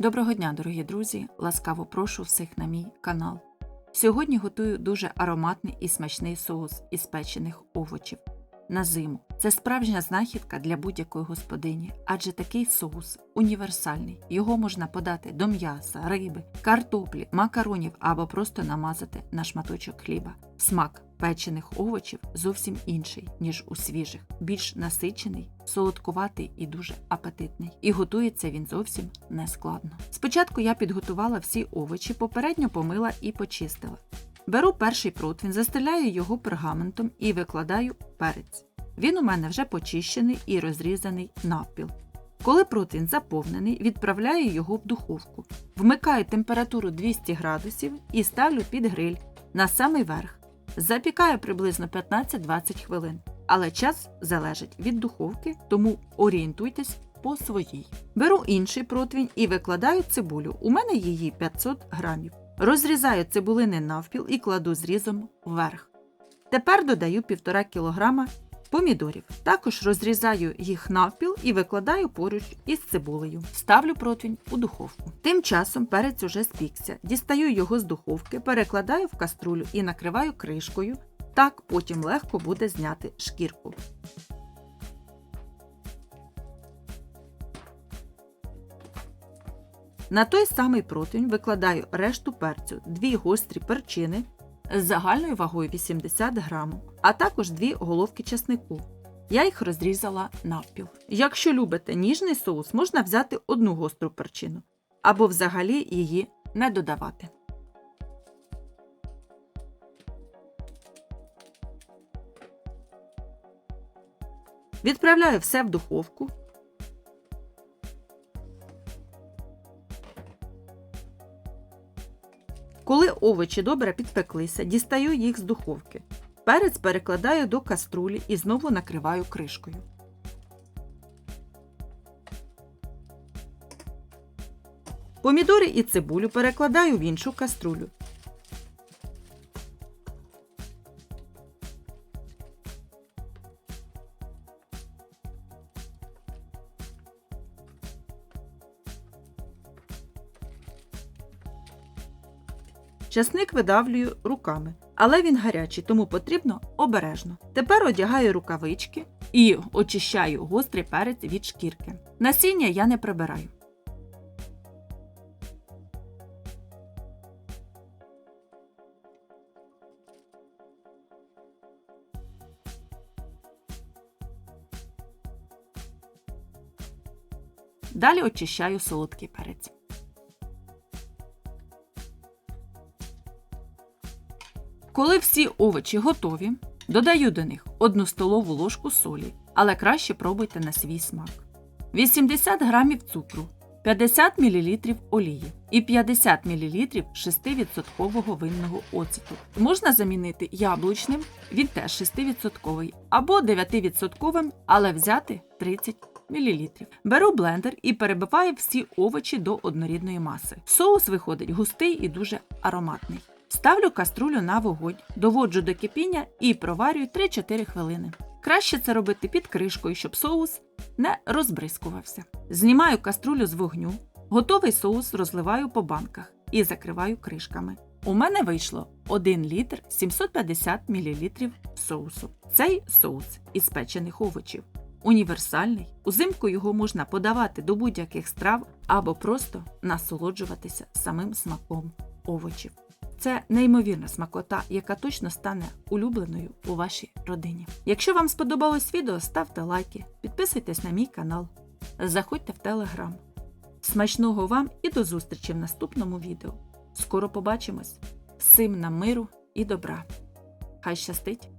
Доброго дня, дорогі друзі! Ласкаво прошу всіх на мій канал. Сьогодні готую дуже ароматний і смачний соус із печених овочів на зиму. Це справжня знахідка для будь-якої господині, адже такий соус універсальний. Його можна подати до м'яса, риби, картоплі, макаронів або просто намазати на шматочок хліба. Смак печених овочів зовсім інший, ніж у свіжих, більш насичений, солодкуватий і дуже апетитний. І готується він зовсім не складно. Спочатку я підготувала всі овочі, попередньо помила і почистила. Беру перший противень, застеляю його пергаментом і викладаю перець. Він у мене вже почищений і розрізаний навпіл. Коли противень заповнений, відправляю його в духовку. Вмикаю температуру 200 градусів і ставлю під гриль на самий верх. Запікаю приблизно 15-20 хвилин, але час залежить від духовки, тому орієнтуйтесь по своїй. Беру інший противінь і викладаю цибулю. У мене її 500 грамів. Розрізаю цибулини навпіл і кладу зрізом вверх. Тепер додаю 1,5 кг помідорів. Також розрізаю їх навпіл і викладаю поруч із цибулею. Ставлю противень у духовку. Тим часом перець уже спікся. Дістаю його з духовки, перекладаю в каструлю і накриваю кришкою. Так потім легко буде зняти шкірку. На той самий противень викладаю решту перцю, дві гострі перчини з загальною вагою 80 грамів, а також дві головки чеснику. Я їх розрізала навпіл. Якщо любите ніжний соус, можна взяти одну гостру перчину або взагалі її не додавати. Відправляю все в духовку. Коли овочі добре підпеклися, дістаю їх з духовки. Перець перекладаю до каструлі і знову накриваю кришкою. Помідори і цибулю перекладаю в іншу каструлю. Часник видавлюю руками, але він гарячий, тому потрібно обережно. Тепер одягаю рукавички і очищаю гострий перець від шкірки. Насіння я не прибираю. Далі очищаю солодкий перець. Коли всі овочі готові, додаю до них 1 столову ложку солі, але краще пробуйте на свій смак, 80 г цукру, 50 мл олії і 50 мл 6% винного оцету. Можна замінити яблучним, він теж 6% або 9%, але взяти 30 мл. Беру блендер і перебиваю всі овочі до однорідної маси. Соус виходить густий і дуже ароматний. Ставлю каструлю на вогонь, доводжу до кипіння і проварюю 3-4 хвилини. Краще це робити під кришкою, щоб соус не розбризкувався. Знімаю каструлю з вогню, готовий соус розливаю по банках і закриваю кришками. У мене вийшло 1 літр 750 мл соусу. Цей соус із печених овочів. Універсальний, узимку його можна подавати до будь-яких страв або просто насолоджуватися самим смаком овочів. Це неймовірна смакота, яка точно стане улюбленою у вашій родині. Якщо вам сподобалось відео, ставте лайки, підписуйтесь на мій канал, заходьте в телеграм. Смачного вам і до зустрічі в наступному відео. Скоро побачимось! Всім нам миру і добра! Хай щастить!